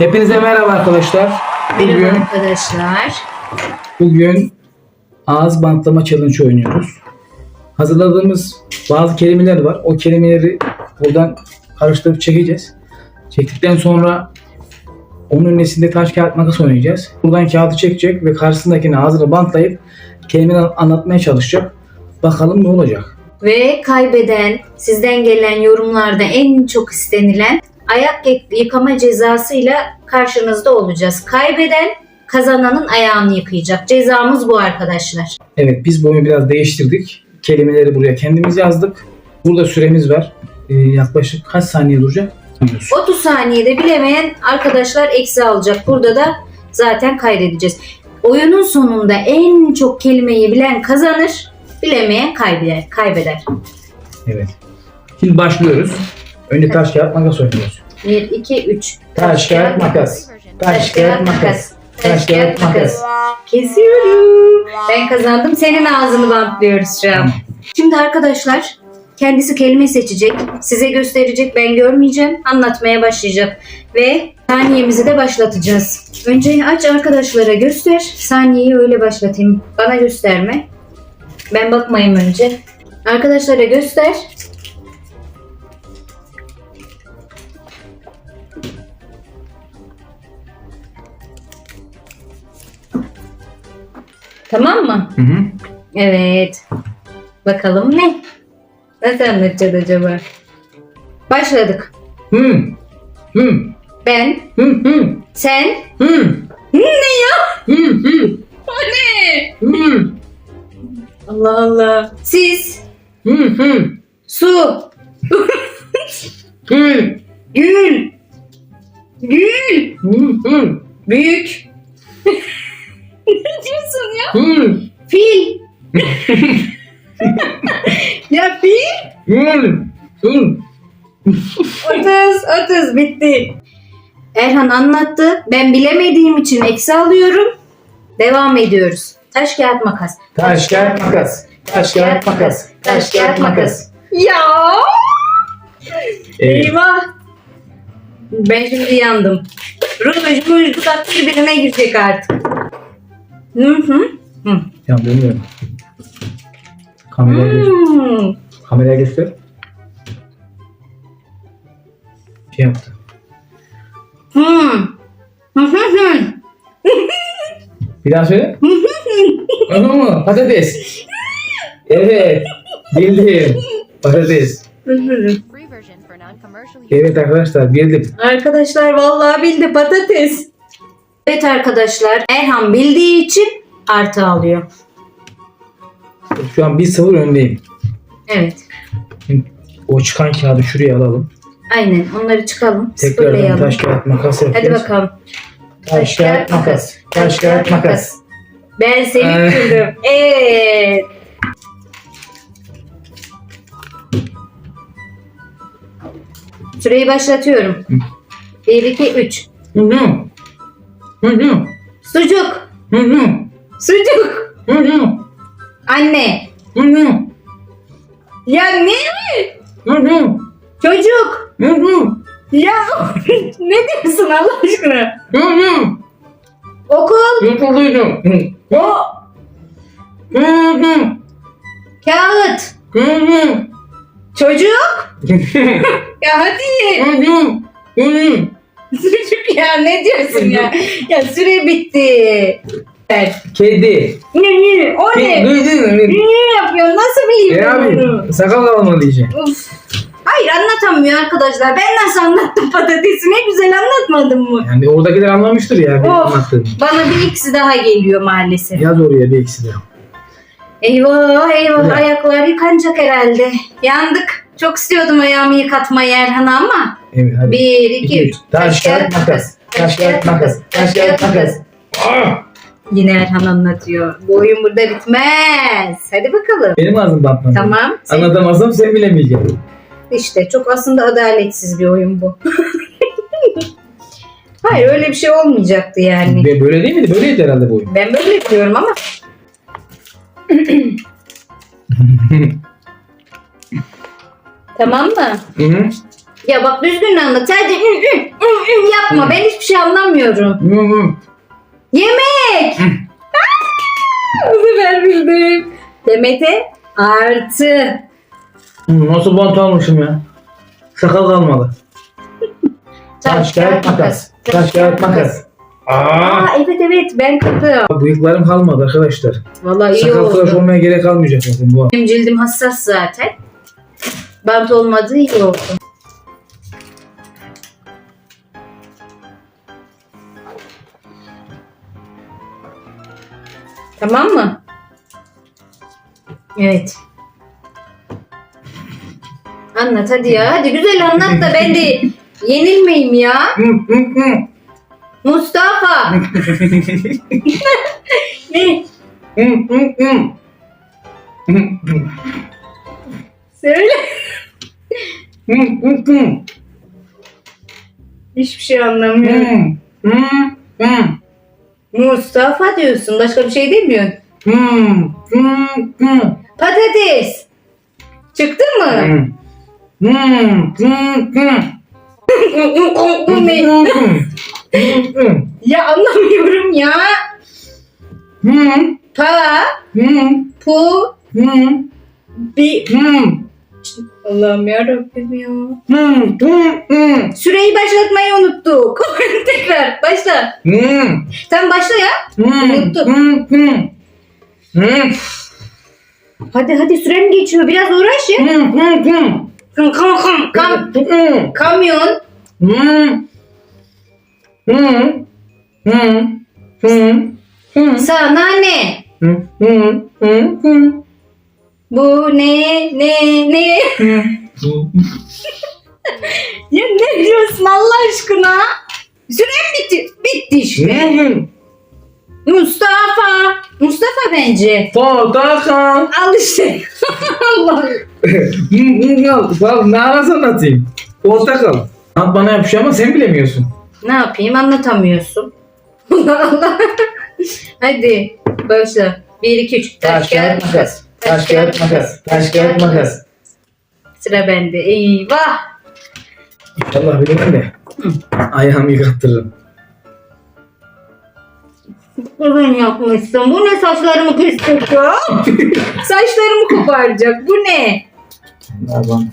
Hepinize merhaba arkadaşlar. Merhaba Bugün, arkadaşlar. bugün ağız bantlama challenge oynuyoruz. Hazırladığımız bazı kelimeler var. O kelimeleri buradan karıştırıp çekeceğiz. Çektikten sonra onun öncesinde taş kağıt makas oynayacağız. Buradan kağıdı çekecek ve karşısındakini ağzını bantlayıp kelimeleri anlatmaya çalışacak. Bakalım ne olacak. Ve kaybeden, sizden gelen yorumlarda en çok istenilen ayak yıkama cezasıyla karşınızda olacağız. Kaybeden kazananın ayağını yıkayacak. Cezamız bu arkadaşlar. Evet biz bu oyunu biraz değiştirdik. Kelimeleri buraya kendimiz yazdık. Burada süremiz var. Ee, yaklaşık kaç saniye duracak? Bilmiyoruz. 30 saniyede bilemeyen arkadaşlar eksi alacak. Burada da zaten kaydedeceğiz. Oyunun sonunda en çok kelimeyi bilen kazanır, bilemeyen kaybeder. kaybeder. Evet. Şimdi başlıyoruz. Önce taş kağıt makas oynuyoruz. 1, 2, 3. Taş kağıt makas. Taş kağıt makas. Taş kağıt makas. Kesiyorum. Ben kazandım. Senin ağzını bantlıyoruz şu an. Şimdi arkadaşlar kendisi kelime seçecek. Size gösterecek. Ben görmeyeceğim. Anlatmaya başlayacak. Ve saniyemizi de başlatacağız. Önce aç arkadaşlara göster. Saniyeyi öyle başlatayım. Bana gösterme. Ben bakmayayım önce. Arkadaşlara göster. Tamam mı? Hı hı. Evet. Bakalım ne? Nasıl anlatacağız acaba? Başladık. Hı. Hı. Ben, Hı. Hı. sen, Hı. ne ya? Hı. Hı. O ne? Hı. Allah Allah. Siz, Hı. Hı. su, Hı. gül, gül, Hı. Hı. büyük. Ne diyorsun ya? Hı. Fil. ya fil. Hı. Hı. 30, 30 bitti. Erhan anlattı. Ben bilemediğim için eksi alıyorum. Devam ediyoruz. Taş kağıt makas. Taş kağıt makas. Taş kağıt makas. Taş kağıt makas. Ya! Evet. Eyvah! Ben şimdi yandım. Ruj, ruj, dudak birbirine girecek artık. Hı hı. Ya dönüyorum. Kameraya göster. Hmm. Kameraya göster. Şey yaptı. Hmm. Hı. Bir daha söyle. Anladın mı? Patates. Evet. Bildim. Patates. Free version for non-commercial use. Evet arkadaşlar bildim. Arkadaşlar vallahi bildi patates. Evet arkadaşlar Erhan bildiği için artı alıyor. Şu an 1-0 öndeyim. Evet. O çıkan kağıdı şuraya alalım. Aynen onları çıkalım. Tekrardan taş kağıt makas yapıyoruz. Hadi bakalım. Taş kağıt makas. Taş kağıt makas. Ben seni kırdım. Evet. Süreyi başlatıyorum. 1, 2, 3. Hı hı. Hı hı. Sucuk. Sucuk. Anne. Ya ne? Çocuk. Ya ne diyorsun Allah aşkına? Okul. O. Kağıt. Çocuk. Ya hadi. Sucuk ya ne diyorsun ya? Ya süre bitti. Evet. Kedi. Ne ne? O ne? Duydun mu? Ne yapıyorsun? Nasıl bileyim E bunu? abi sakal kalmadı diyeceksin. Of. Hayır anlatamıyor arkadaşlar. Ben nasıl anlattım patatesi? Ne güzel anlatmadım mı? Yani oradakiler anlamıştır ya. benim Of. anlattığımı. Bana bir ikisi daha geliyor maalesef. Yaz oraya bir ikisi de. Eyvah eyvah Ne? ayaklar yıkanacak herhalde. Yandık. Çok istiyordum ayağımı yıkatmayı Erhan'a ama. Evet hadi. Bir, İki, üç. Taş kağıt makas. Taş kağıt makas. Taş kağıt makas. Ah! Yine Erhan anlatıyor. Bu oyun burada bitmez. Hadi bakalım. Benim ağzım batmadı. Tamam. Sen- Anlatamazsam sen bilemeyeceksin. İşte çok aslında adaletsiz bir oyun bu. Hayır öyle bir şey olmayacaktı yani. Ve Böyle değil miydi? Böyleydi herhalde bu oyun. Ben böyle biliyorum ama. tamam mı? Hı hı. Ya bak düzgün anlat. Sadece ü, ü, ü, ü yapma. Ben hiçbir şey anlamıyorum. Hı hı. Yemek. Aa, Bu sefer bildim. Demet'e artı. Hı, Nasıl bant almışım ya? Sakal kalmadı. Taş kağıt makas. Taş kağıt makas. Aa! Aa evet evet ben kapı. Bıyıklarım kalmadı arkadaşlar. Vallahi iyi Sakal tıraş oldu. olmaya gerek kalmayacak zaten bu. Benim cildim hassas zaten. Bant olmadığı iyi oldu. Tamam mı? Evet. Anlat hadi ya. Hadi güzel anlat da ben de yenilmeyeyim ya. Mustafa. ne? Söyle. Hiçbir şey anlamıyorum. Mustafa diyorsun. Başka bir şey demiyorsun. Hı hı hı. Patates. Çıktı mı? Bu ne? Hı hı. Ya anlamıyorum ya. Hı Pa, hı pu, hı. bi. Hı Allah'ım yarabbim ya. hı hı hı. Süreyi başlatmayı unuttuk. Tekrar başla. Hı Sen başla ya. hı Unuttum. hı hı. Hı Hadi hadi süren geçiyor. Biraz uğraş ya. hı hı hı. Kam kam kam. kam. Hı Kamyon. hı. Hı hı. Hı hı. Sana ne? Hı hı hı hı. Bu ne ne ne? Ya ne diyorsun Allah aşkına? Süren bitti. Bitti işte. Mustafa. Mustafa bence. Portakal. Al işte. Allah. Bak ne arası anlatayım. Portakal. Lan bana yapışıyor ama sen bilemiyorsun. Ne yapayım anlatamıyorsun. Allah Allah. Hadi başla. 1 2 3 taş kağıt makas. Taş kağıt makas. Taş kağıt makas. Sıra bende. Eyvah. İnşallah bilirim de. Ayağımı yıkattırırım. Uzun yapmışsın. Bu ne saçlarımı kesecek ya? Saçlarımı koparacak. Bu ne? Bant.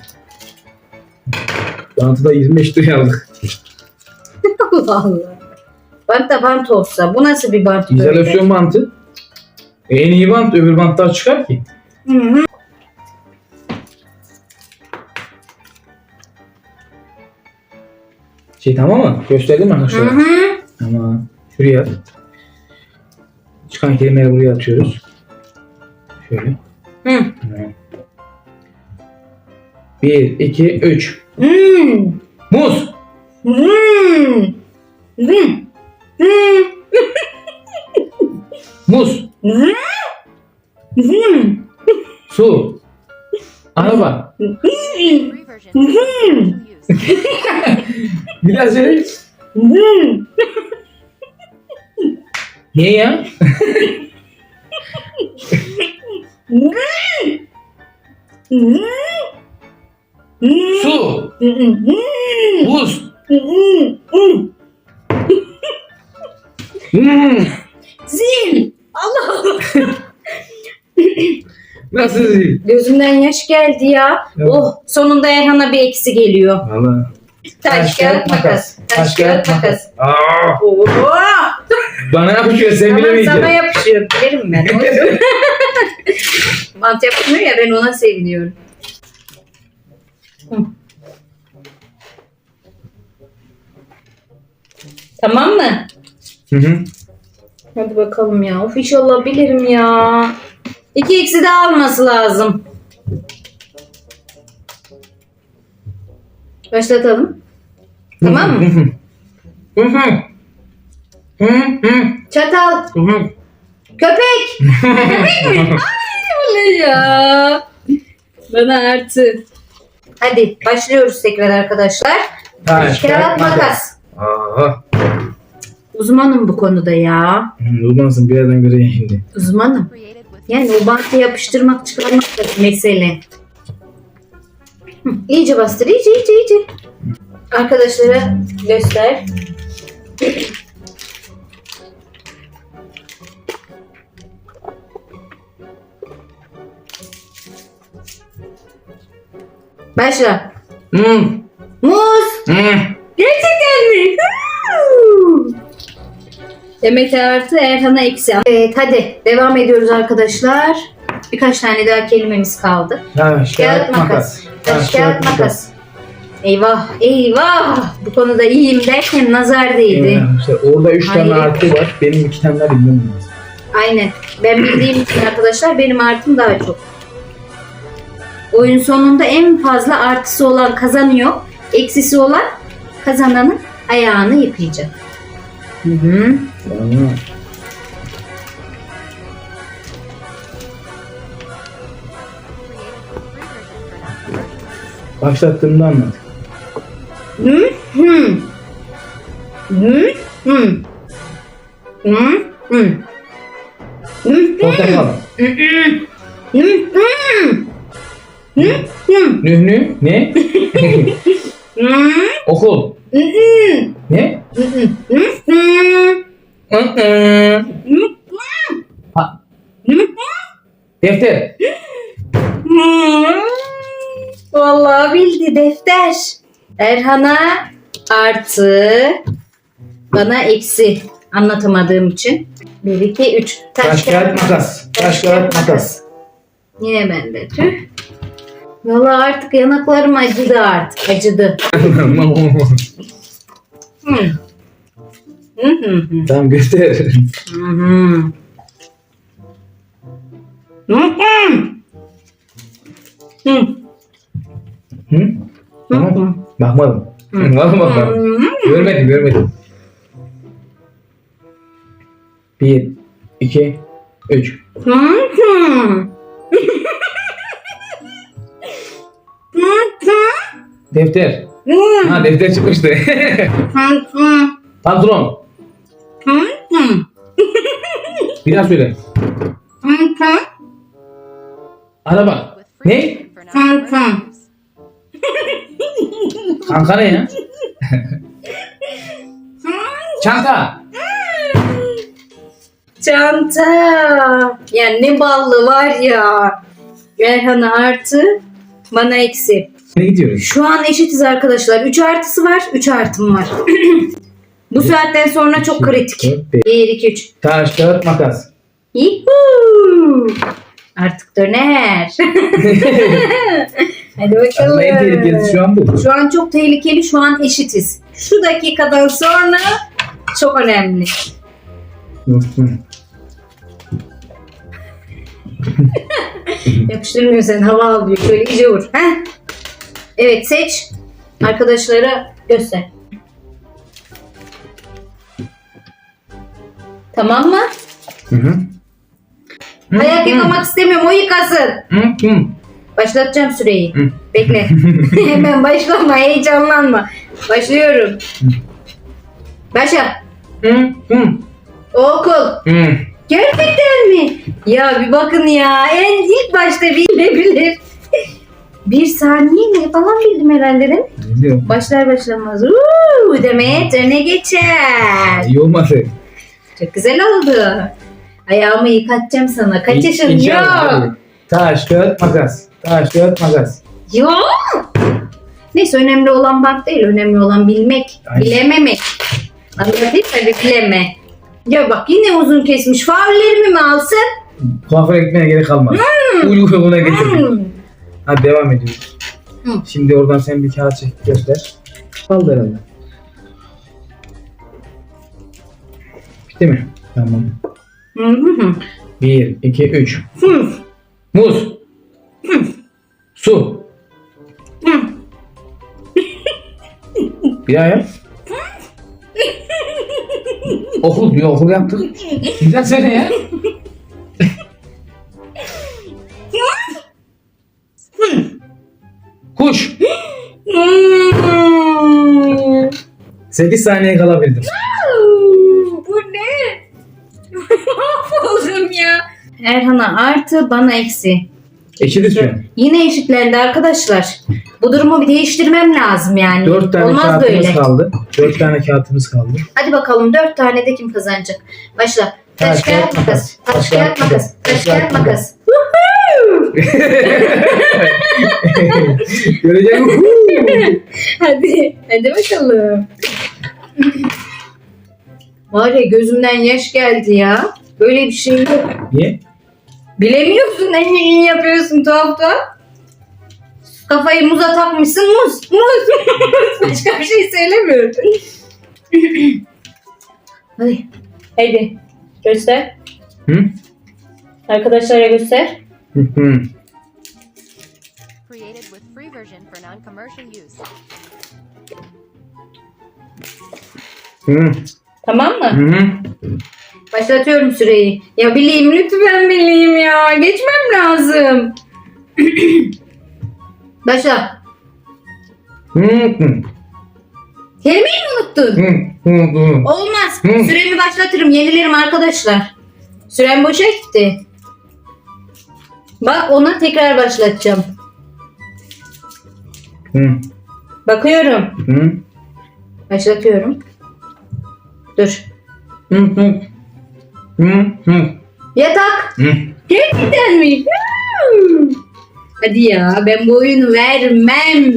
Bantı da 25 liraya aldık. Allah Allah. Bant da bant olsa. Bu nasıl bir bant böyle? İzolasyon bantı. En iyi bant öbür bantlar çıkar ki. Hı hı. Şey tamam mı? Gösterdim mi Hı arkadaşlar? hı. Tamam. Şuraya. Çıkan kelimeleri buraya atıyoruz. Şöyle. Hı. Tamam. 1, 2, 3. Hmm. Muz. Hmm. Hmm. Hmm. Muz. Hmm. Hmm. Su. Araba. Bir daha söyle. Ne ya? Su. Buz. Zil. Allah Allah. Nasıl zil? Gözümden yaş geldi ya. Evet. Oh sonunda Erhan'a bir eksi geliyor. Valla. Taş kağıt makas. Taş kağıt makas. Aa, Oo. bana yapışıyor sen Tamam sana bilemeyeceksin. yapışıyor. Bilirim ben. Mantı yapmıyor ya ben ona seviniyorum. Hı. Tamam mı? Hı hı. Hadi bakalım ya. Of inşallah bilirim ya. İki eksi daha alması lazım. Başlatalım. Tamam mı? Çatal. Köpek. Köpek mi? Ay öyle ya. Bana artı. Hadi başlıyoruz tekrar arkadaşlar. Taş, Kağıt makas. Aa. Uzmanım bu konuda ya. Uzmansın birazdan göreceğim şimdi. Uzmanım. Yani o bantı yapıştırmak çıkarmak da mesele. Hı, iyice bastır iyice iyice iyice. Arkadaşlara göster. Başla. Hmm. Muz. Hmm. Gerçekten mi? Demet artı Erhan'a eksi. Evet hadi devam ediyoruz arkadaşlar. Birkaç tane daha kelimemiz kaldı. Taş, Kağıt makas. Taş kağıt makas. Eyvah eyvah. Bu konuda iyiyim derken nazar değdi. Evet, işte orada 3 tane Hayır. artı var. Benim 2 tane daha bilmiyorum. Aynen. Ben bildiğim için arkadaşlar benim artım daha çok. Oyun sonunda en fazla artısı olan kazanıyor. Eksisi olan kazananın ayağını yıkayacak. Hı hı. Tamam. Başlattığımda anlat. Hı hı. Hı hı. Hı hı. Hı hı. Portakal. Nühnü. Ne? Hı Okul. Ne? Ha, Defter. Vallahi bildi defter. Erhan'a artı bana eksi anlatamadığım için. 1 2 3 Taş kağıt makas. Taş kağıt makas. Yine bende tüh. Vallahi artık yanaklarım acıdı artık. Acıdı. Hı. Tamam göster. Hı? Tamam. Bakmadım. Bakmadım. Hı. Görmedim görmedim. Bir, iki, üç. Defter. Ha defter çıkmıştı. hı. Bir daha söyle. Araba. Ne? Hı. Kanka ne ya? Çanta. Çanta. Ya ne ballı var ya. Erhan'a artı bana eksi. Ne gidiyoruz? Şu an eşitiz arkadaşlar. 3 artısı var, 3 artım var. Bu saatten sonra çok kritik. 1, 2, 3. Taş, kağıt, makas. Yuhuu. Artık döner. Hadi bakalım. Aslında en tehlikelisi şu an bu. Şu an çok tehlikeli. Şu an eşitiz. Şu dakikadan sonra çok önemli. Yapıştırmıyor sen hava alıyor. Şöyle iyice vur. Heh. Evet seç. Arkadaşlara göster. Tamam mı? Hı hı. Ayak yıkamak istemiyorum. O yıkasın. Hı, hı. Başlatacağım süreyi. Hı. Bekle. Hemen başlama. Heyecanlanma. Başlıyorum. Başla. Hı, hı. Okul. Hı. Gerçekten mi? Ya bir bakın ya. En ilk başta bilebilir. bir saniye falan bildim herhalde değil mi? Biliyorum. Başlar başlamaz. Uuu Demet öne geçer. İyi olmadı. Çok güzel oldu. Ayağımı yıkatacağım sana. Kaç yaşın? Yok. Taş, kağıt, makas. Taş, kağıt, makas. Yok. Neyse önemli olan bak değil. Önemli olan bilmek. Ay. Bilememek. Anladın mı? Bileme. Ya bak yine uzun kesmiş. Faullerimi mi alsın? Kuaföre gitmeye gerek kalmadı. Uygun buna getirdik. Hmm. Hadi devam ediyoruz. Hı. Şimdi oradan sen bir kağıt çek göster. Kaldı herhalde. Bitti mi? Tamam. Hı hı hı. Bir, iki, üç. Hı. Muz. Su. Hı. Bir daha yap. okul diyor okul yaptık. Güzel söyle ya. Kuş. Hmm. 8 saniye kalabildim. Erhan'a artı bana eksi. Eşitiz şu an. Yine eşitlendi arkadaşlar. Bu durumu bir değiştirmem lazım yani. Dört tane Olmaz kağıtımız böyle. kaldı. Dört tane kağıtımız kaldı. Hadi bakalım dört tane de kim kazanacak? Başla. Taş kağıt makas. Taş kağıt makas. Taş kağıt makas. Göreceğim. hadi. Hadi bakalım. Var ya gözümden yaş geldi ya. Böyle bir şey yok. Niye? Bilemiyorsun ne iyi yapıyorsun tuhaf tuhaf. Kafayı muza takmışsın muz. Muz. Başka bir şey söylemiyorum. Hadi. Hadi. Göster. Hı? Arkadaşlara göster. Hı hı. Created with free version for non-commercial use. Hı Tamam mı? hı. Başlatıyorum süreyi. Ya bileyim lütfen bileyim ya. Geçmem lazım. Başla. Kelimeyi mi unuttun? Olmaz. Hı. Süremi başlatırım. Yenilerim arkadaşlar. Sürem boşa gitti. Bak ona tekrar başlatacağım. Bakıyorum. Başlatıyorum. Dur. Hı hı. Yatak. Hı. Gerçekten mi? Hadi ya ben bu oyunu vermem.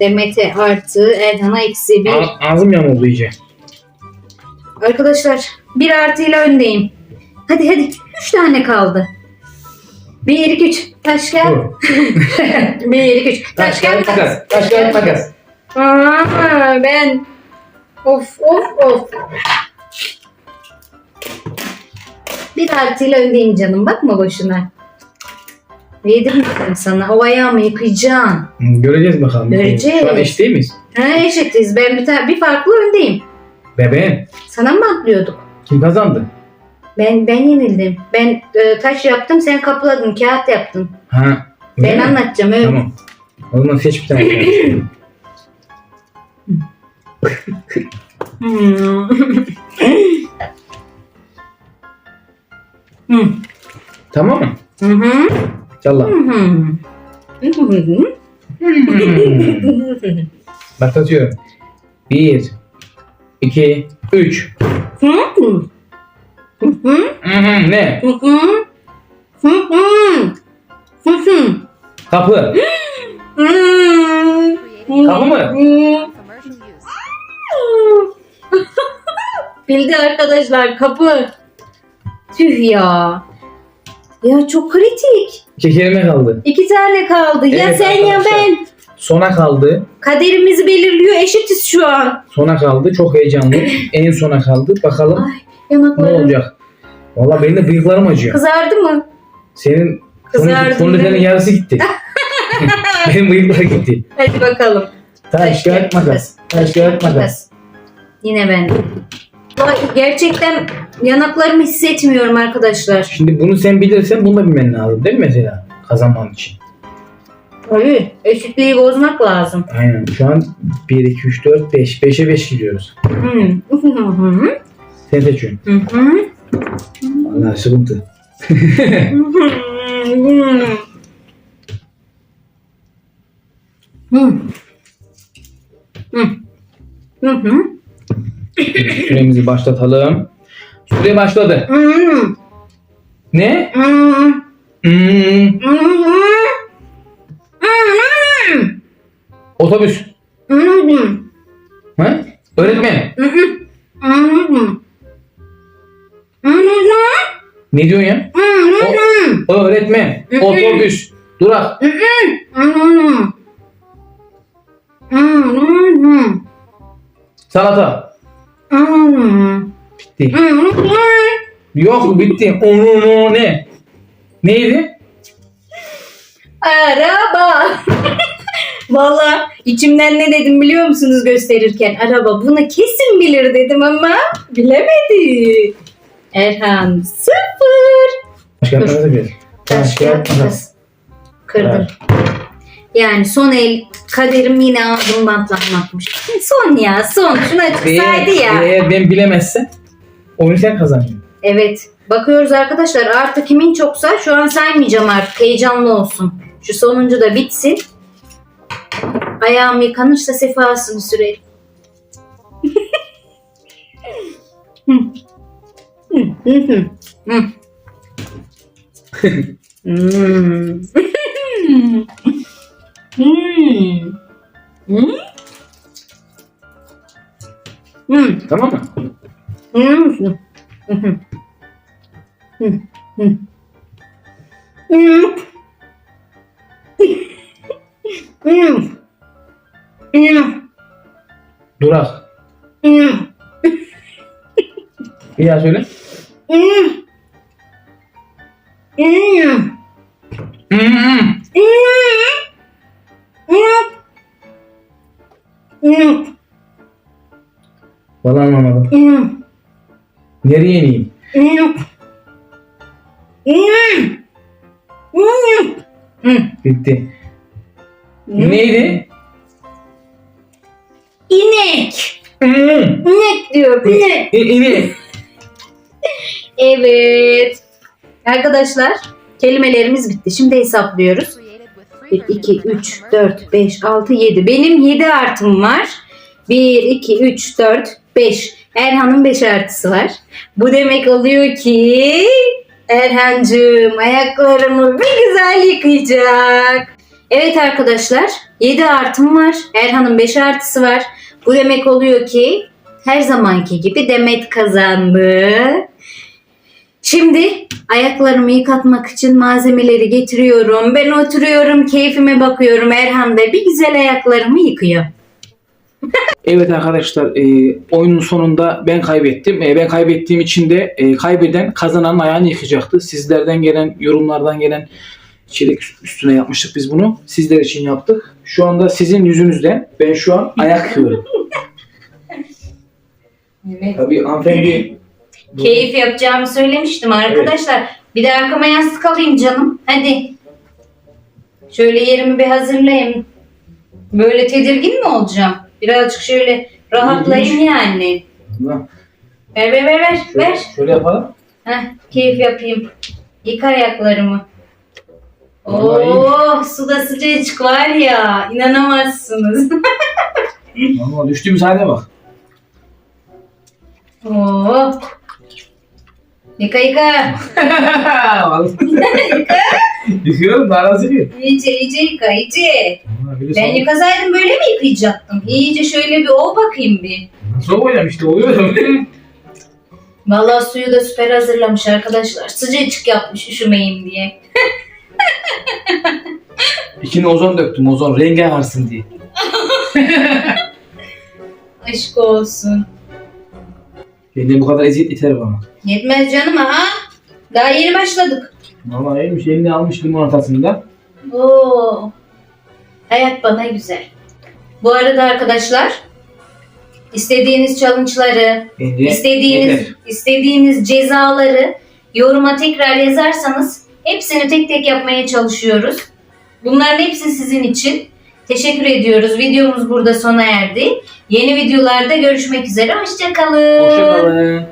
Demet'e artı Erhan'a eksi bir. A- Ağzım yamuldu iyice. Arkadaşlar bir artıyla öndeyim. Hadi hadi. Üç tane kaldı. Bir, iki, üç. Taş kağıt. bir, iki, üç. Taş kağıt makas. Taş kağıt makas. Aa, ben. Of of of. Bir artıyla öndeyim canım. Bakma boşuna. Yedirmedim sana. O ayağımı yıkayacaksın. Göreceğiz bakalım. Göreceğiz. Şu an eş değil miyiz? Ha eşitiz. Ben bir, ta- bir farklı öndeyim. Bebeğim. Sana mı atlıyorduk? Kim kazandı? Ben ben yenildim. Ben e, taş yaptım, sen kapladın, kağıt yaptın. Ha. Ben mi? anlatacağım öyle. Tamam. O zaman seç bir tane. kağıt. Hmm. Tamam mı? Hı hı. Yallah. Hı hı. Hı hı. Başlatıyorum. Bir, iki, üç. Hı hı. Hı hı. Hı hı, Ne? Hı hı. Hı hı. Hı hı. Kapı. Kapı mı? Bildi arkadaşlar kapı. Tüh ya. Ya çok kritik. İki kelime kaldı. İki tane kaldı. ya Evet sen ya arkadaşlar. ben. Sona kaldı. Kaderimizi belirliyor. Eşitiz şu an. Sona kaldı. Çok heyecanlı. en sona kaldı. Bakalım Ay ne yanaklarım. olacak. Valla benim de bıyıklarım acıyor. Kızardı mı? Senin Kızardım fondötenin değil mi? yarısı gitti. benim bıyıklar gitti. Hadi bakalım. Taş, kağıt, makas. Taş, kağıt, makas. Yine ben. Gerçekten yanaklarımı hissetmiyorum arkadaşlar. Şimdi bunu sen bilirsen bunu da bilmen lazım değil mi mesela? Kazanman için. Tabii eşitliği bozmak lazım. Aynen. Şu an 1, 2, 3, 4, 5. 5'e 5 gidiyoruz. Hmm. Sen seçiyorsun. Valla sıkıntı. Hı. Hı hı. Süremizi başlatalım. Süre başladı. Ne? Otobüs. Ha? Öğretmen. Ne diyorsun ya? Hı. Öğretmen. Otobüs. Durak. Salata. Bitti. Yok bitti. Onu ne? Neydi? Araba. Valla içimden ne dedim biliyor musunuz gösterirken? Araba bunu kesin bilir dedim ama bilemedi. Erhan sıfır. Başka yapmanızı bir. Taş kağıt makas. makas. Yani son el kaderim yine ağzım bantlanmakmış. Son ya son. Şuna çıksaydı ya. Eğer ben bilemezsem oyunu sen kazanıyorsun. Evet. Bakıyoruz arkadaşlar artık kimin çoksa şu an saymayacağım artık. Heyecanlı olsun. Şu sonuncu da bitsin. Ayağım yıkanırsa sefasını sürerim. Hı. Hı, hı, hı, hı. Hmm. Hmm. Hmm. Hmm. Tamam mı? Hmm. Hmm. Hmm. Hmm. Hmm. Hmm. Hmm. Durak. Hmm. Bir daha söyle. Hmm. Hmm. Hmm. Nereye ineyim? Bitti. Neydi? İnek. İnek diyor. İnek. İ- İni. Evet. Arkadaşlar kelimelerimiz bitti. Şimdi hesaplıyoruz. Created with 1, free version 2, for 3, non-commercial 4, 5, 6, 7. Benim 7 artım var. 1, 2, 3, 4, 5. Erhan'ın 5 artısı var. Bu demek oluyor ki Erhan'cığım ayaklarımı bir güzel yıkayacak. Evet arkadaşlar 7 artım var. Erhan'ın 5 artısı var. Bu demek oluyor ki her zamanki gibi Demet kazandı. Şimdi ayaklarımı yıkatmak için malzemeleri getiriyorum. Ben oturuyorum, keyfime bakıyorum. Erhan da bir güzel ayaklarımı yıkıyor. Evet arkadaşlar e, oyunun sonunda ben kaybettim. E, ben kaybettiğim için de e, kaybeden kazananın ayağını yıkacaktı. Sizlerden gelen yorumlardan gelen içerik üstüne yapmıştık biz bunu. Sizler için yaptık. Şu anda sizin yüzünüzden ben şu an ayak yıkıyorum. Tabii hanımefendi Keyif yapacağımı söylemiştim arkadaşlar. Bir de arkama yastık alayım canım. Hadi. Şöyle yerimi bir hazırlayayım. Böyle tedirgin mi olacağım? Birazcık şöyle rahatlayayım İlginç. yani. Ulan, Ver ver ver ver. şöyle, ver. şöyle yapalım. Heh, keyif yapayım. Yıka ayaklarımı. Vallahi Oh suda sıcacık var ya inanamazsınız. Vallahi düştüğümüz hale bak. oh. Yıka yıka. Yıkıyorum daha nasıl yıkıyorum? İyice iyice yıka iyice. Böyle Ben soğuk- yıkasaydım böyle mi yıkayacaktım? İyice şöyle bir ol bakayım bir. Soğuk hocam işte oluyor. Vallahi suyu da süper hazırlamış arkadaşlar. Sıcacık yapmış üşümeyeyim diye. İçine ozon döktüm ozon rengi varsın diye. Aşk olsun. Benden bu kadar eziyet yeter bana. Yetmez canım ha. Daha yeni başladık. Vallahi iyiymiş elini almış limonatasını da. Oo. Hayat bana güzel. Bu arada arkadaşlar istediğiniz challenge'ları, Bence istediğiniz yeter. istediğiniz cezaları yoruma tekrar yazarsanız hepsini tek tek yapmaya çalışıyoruz. Bunların hepsi sizin için. Teşekkür ediyoruz. Videomuz burada sona erdi. Yeni videolarda görüşmek üzere. Hoşçakalın. Hoşçakalın.